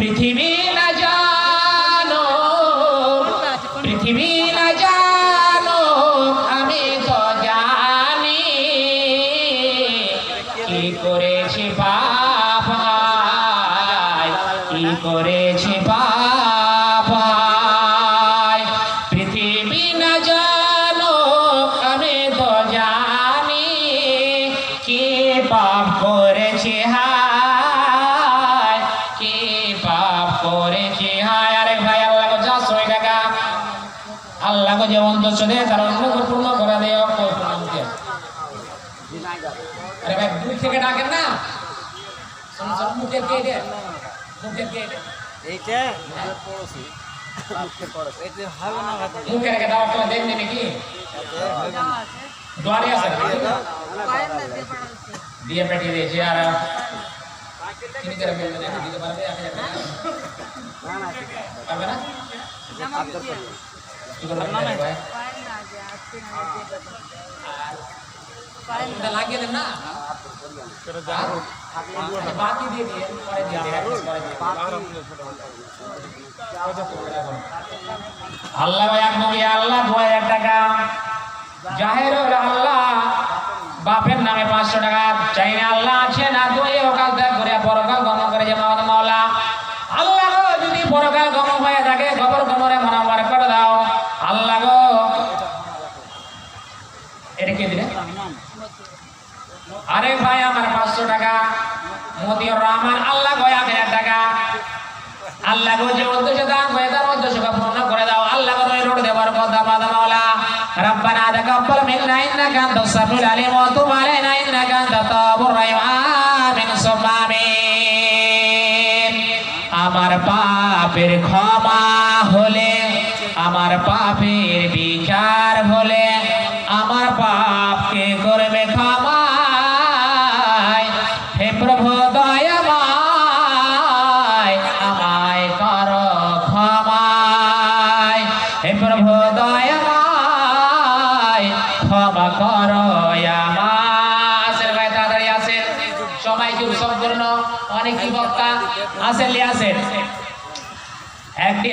পৃথিবী না জানো, পৃথিবী না জানো, আমি তো জানি কি করেছি পাপ কি করেছি পাপ পৃথিবী না জানো, আমি তো জানি কি পাপ করেছি, হায় আল্লাহ গো যে অন্তর দেয় তার অন্য পূর্ণ করে দেয় কই প্রণাম দিয়ে। আরে ভাই দুই থেকে ডাকেন না। শোন শোন মুখে কে দে মুখে কে দে এইটা মুখের পড়োশি মুখের পড়োশি এটা হবে না হাতে। মুখে রেখে দাও আপনারা দেন নাকি? হবে না দোয়ারি আছে দিয়ে পেটিয়ে দিয়েছি আর তিনি করে বেল দিতে পারবে এক হাজার টাকা। না না পারবে না? বাপের নামে পাঁচশো টাকা। চাই না আল্লাহ আছে না দুই অকাল ত্যাগ করে পরকাল গমন করে যে মাওলা। আল্লাহ যদি পরকাল গমন হয়ে থাকে খবর গমরে মনামার করে দাও। আল্লাহ গো এটা কে দিলে আরে ভাই আমার পাঁচশো টাকা মতিউর রহমান আল্লাহ গো এক হাজার টাকা আল্লাহ গো যে উদ্দেশ্য দান করে তার উদ্দেশ্যকে পূর্ণ করে দাও আল্লাহ গো রোড দেওয়ার কথা বাদা মাওলা ربنا تقبل منا انك انت السميع العليم وتب علينا انك انت التواب الرحيم آمين ثم آمين আমার পাপের ক্ষমা হলে আমার পাপের বিচার হলে আমার পাপকে করবে ক্ষমা হে প্রভু দয়াময়, আমায় কর ক্ষমায়। হে প্রভু দয়াময়, ক্ষমা কর সবাই খুব সম্পূর্ণ। অনেক বক্তা? আসেন আসেন। একটি